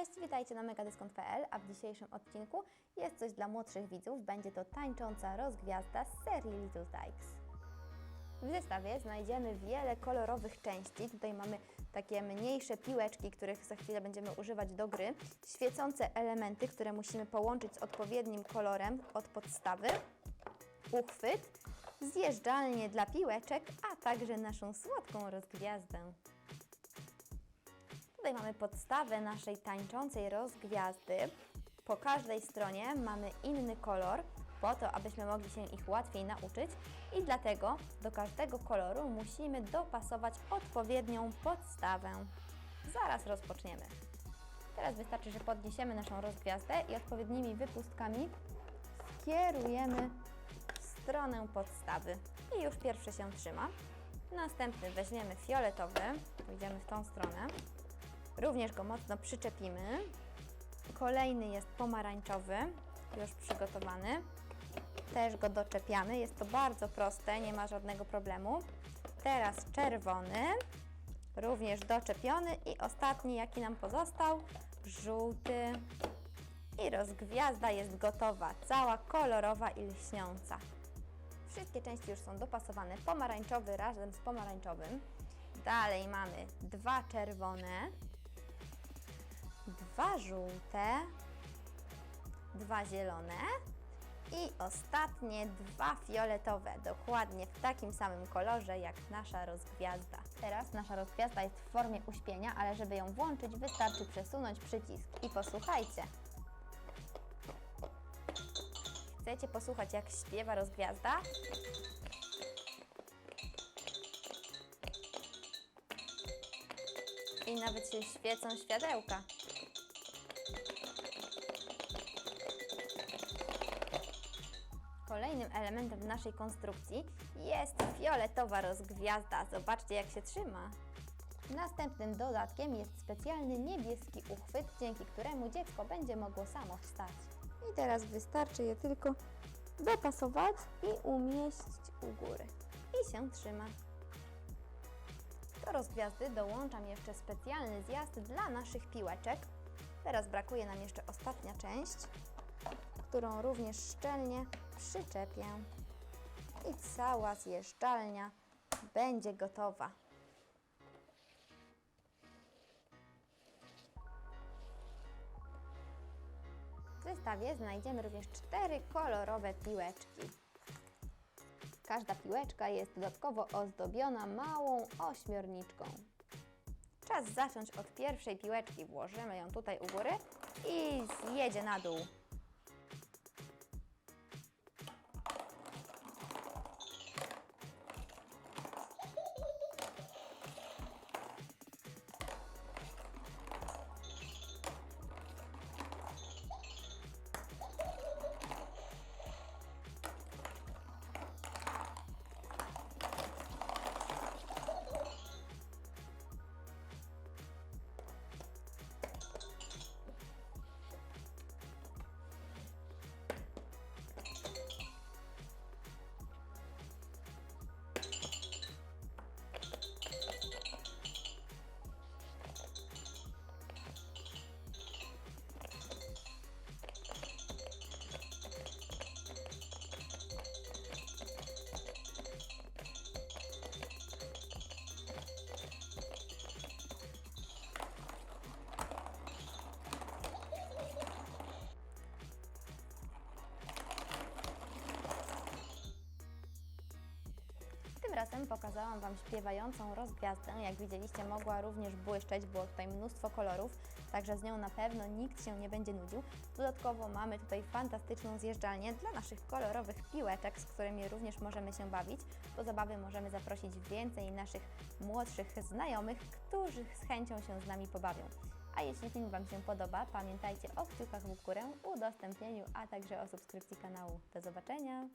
Cześć, witajcie na megadyskont.pl, a w dzisiejszym odcinku jest coś dla młodszych widzów. Będzie to tańcząca rozgwiazda z serii Little Dykes. W zestawie znajdziemy wiele kolorowych części. Tutaj mamy takie mniejsze piłeczki, których za chwilę będziemy używać do gry. Świecące elementy, które musimy połączyć z odpowiednim kolorem od podstawy. Uchwyt, zjeżdżalnie dla piłeczek, a także naszą słodką rozgwiazdę. Tutaj mamy podstawę naszej tańczącej rozgwiazdy. Po każdej stronie mamy inny kolor, po to, abyśmy mogli się ich łatwiej nauczyć i dlatego do każdego koloru musimy dopasować odpowiednią podstawę. Zaraz rozpoczniemy. Teraz wystarczy, że podniesiemy naszą rozgwiazdę i odpowiednimi wypustkami skierujemy w stronę podstawy. I już pierwszy się trzyma. Następny weźmiemy fioletowy, pójdziemy w tą stronę. Również go mocno przyczepimy. Kolejny jest pomarańczowy, już przygotowany. Też go doczepiamy. Jest to bardzo proste, nie ma żadnego problemu. Teraz czerwony, również doczepiony i ostatni, jaki nam pozostał, żółty. I rozgwiazda jest gotowa, cała kolorowa i lśniąca. Wszystkie części już są dopasowane. Pomarańczowy razem z pomarańczowym. Dalej mamy dwa czerwone, dwa żółte, dwa zielone i ostatnie dwa fioletowe, dokładnie w takim samym kolorze jak nasza rozgwiazda. Teraz nasza rozgwiazda jest w formie uśpienia, ale żeby ją włączyć wystarczy przesunąć przycisk. I posłuchajcie. Chcecie posłuchać jak śpiewa rozgwiazda? I nawet się świecą światełka. Kolejnym elementem naszej konstrukcji jest fioletowa rozgwiazda. Zobaczcie jak się trzyma. Następnym dodatkiem jest specjalny niebieski uchwyt, dzięki któremu dziecko będzie mogło samo wstać. I teraz wystarczy je tylko dopasować i umieścić u góry. I się trzyma. Do rozgwiazdy dołączam jeszcze specjalny zjazd dla naszych piłeczek. Teraz brakuje nam jeszcze ostatnia część, którą również szczelnie przyczepię. I cała zjeżdżalnia będzie gotowa. W zestawie znajdziemy również cztery kolorowe piłeczki. Każda piłeczka jest dodatkowo ozdobiona małą ośmiorniczką. Czas zacząć od pierwszej piłeczki. Włożymy ją tutaj u góry i zjedzie na dół. Razem pokazałam Wam śpiewającą rozgwiazdę. Jak widzieliście, mogła również błyszczeć, było tutaj mnóstwo kolorów, także z nią na pewno nikt się nie będzie nudził. Dodatkowo mamy tutaj fantastyczną zjeżdżalnię dla naszych kolorowych piłeczek, z którymi również możemy się bawić. Do zabawy możemy zaprosić więcej naszych młodszych znajomych, którzy z chęcią się z nami pobawią. A jeśli film Wam się podoba, pamiętajcie o kciukach w górę, udostępnieniu, a także o subskrypcji kanału. Do zobaczenia!